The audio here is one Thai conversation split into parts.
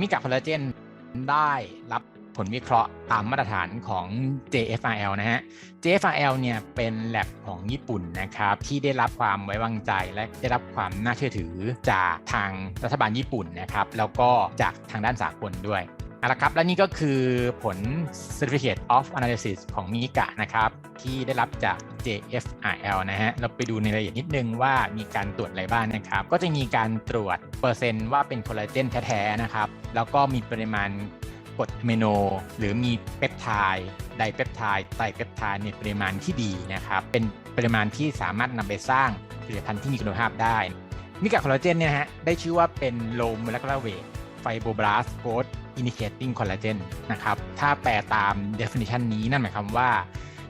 มิกะคอลลาเจนได้รับผลวิเคราะห์ตามมาตรฐานของ JFRL นะฮะ JFRL เนี่ยเป็นแลบของญี่ปุ่นนะครับ ที่ได้รับความไว้วางใจและได้รับความน่าเชื่อถือจากทางรัฐบาลญี่ปุ่นนะครับ แล้วก็จากทางด้านสากลด้วย เอาละครับและนี่ก็คือผล Certificate of Analysis ของมิกะนะครับ ที่ได้รับจาก JFRL นะฮะ เราไปดูในรายละเอียดนิดนึงว่ามีการตรวจอะไรบ้างนะครับ ก็จะมีการตรวจเปอร์เซ็นต์ว่าเป็นคอลลาเจนแท้ๆนะครับ แล้วก็มีปริมาณกรดอะมิโน หรือมีเปปไทด์ไดเปปไทด์ไตเปปไทด์ในปริมาณที่ดีนะครับ เป็นปริมาณที่สามารถนำไปสร้างผลิตภัณฑ์ที่มีคุณภาพได้มิกะคอลลาเจนเนี่ยฮะได้ชื่อว่าเป็น low molecular weight fibroblast growth indicating collagen นะครับ ถ้าแปลตาม definition นี้นั่นหมายความว่า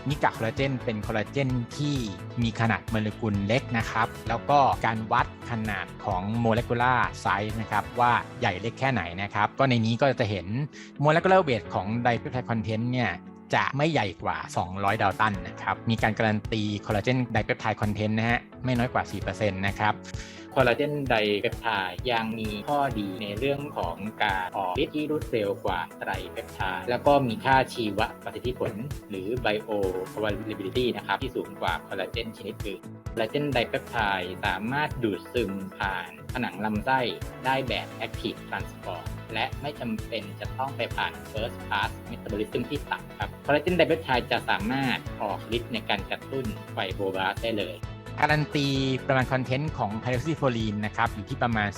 มิกะคอลลาเจนเป็นคอลลาเจนที่มีขนาดโมเลกุลเล็กนะครับ แล้วก็การวัดขนาดของโมเลกุลาร์ไซส์นะครับว่าใหญ่เล็กแค่ไหนนะครับ ก็ในนี้ก็จะเห็นโมเลกุลาร์เวทของไดเปปไทด์คอนเทนต์เนี่ยจะไม่ใหญ่กว่า 200 ดาลตันนะครับ มีการการันตีคอลลาเจนไดเปปไทด์คอนเทนต์นะฮะ ไม่น้อยกว่า 4%นะครับ คอลลาเจนไดเปปไทด์ยังมีข้อดีในเรื่องของการออกฤทธิ์ที่รวดเร็วกว่าไตรเปปไทด์แล้วก็มีค่าชีวประสิทธิผล หรือ bio availability นะครับที่สูงกว่าคอลลาเจนชนิดอื่นคอลลาเจนไดเปปไทด์สามารถดูดซึมผ่านผนังลำไส้ได้แบบ active transport และไม่จำเป็นจะต้องไปผ่าน first pass metabolism ที่ต่ำครับคอลลาเจนไดเปปไทด์จะสามารถออกฤทธิ์ในการกระตุ้นไฟโบบลาสได้เลย การันตีประมาณคอนเทนต์ของไฮโดรซีโฟลีนนะครับอยู่ที่ประมาณ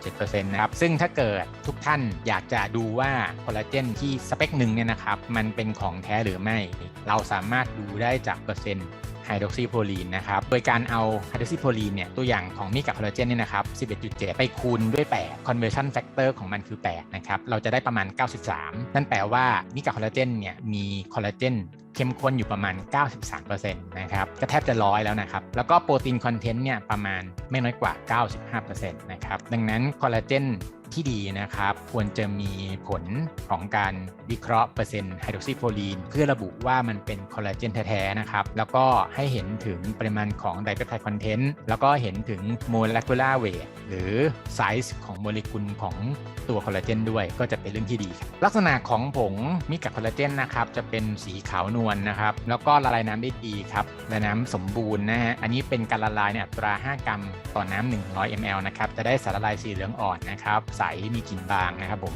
11.7%นะครับซึ่งถ้าเกิดทุกท่านอยากจะดูว่าคอลลาเจนที่สเปคหนึ่งเนี่ยนะครับมันเป็นของแท้หรือไม่ เราสามารถดูได้จากเปอร์เซ็นต์ไฮดรอกซีโฟลีนนะครับ โดยการเอาไฮดรอกซีโฟลีนเนี่ยตัวอย่างของมิกะคอลลาเจนเนี่ยนะครับ 11.7 ไปคูณด้วย 8 conversion factor ของมันคือ 8 นะครับ เราจะได้ประมาณ 93 นั่นแปลว่ามิกะคอลลาเจนเนี่ยมีคอลลาเจน เข้มข้นอยู่ประมาณ 93%นะครับก็แทบจะร้อยแล้วนะครับ แล้วก็โปรตีนคอนเทนต์เนี่ยประมาณไม่น้อยกว่า 95%นะครับ ดังนั้นคอลลาเจน ที่ดีนะครับ ควรจะมีผลของการวิเคราะห์เปอร์เซ็นต์ไฮโดรซีโฟลีนเพื่อระบุว่ามันเป็นคอลลาเจนแท้ๆนะครับแล้วก็ให้เห็นถึงปริมาณของไดเปปไทด์คอนเทนต์แล้วก็เห็นถึงโมเลกุลาร์เวทหรือไซส์ของโมเลกุลของตัวคอลลาเจนด้วยก็จะเป็นเรื่องที่ดีครับลักษณะของผงมิกะคอลลาเจนนะครับจะเป็นสีขาวนวลนะครับแล้วก็ละลายน้ำได้ดีครับละน้ำสมบูรณ์นะฮะอันนี้เป็นการละลายเนี่ยอัตรา 5 กรัม ต่อน้ำ100 ml นะครับจะได้สารละลายสีเหลืองอ่อนนะครับใสมีกลิ่นบางนะครับผม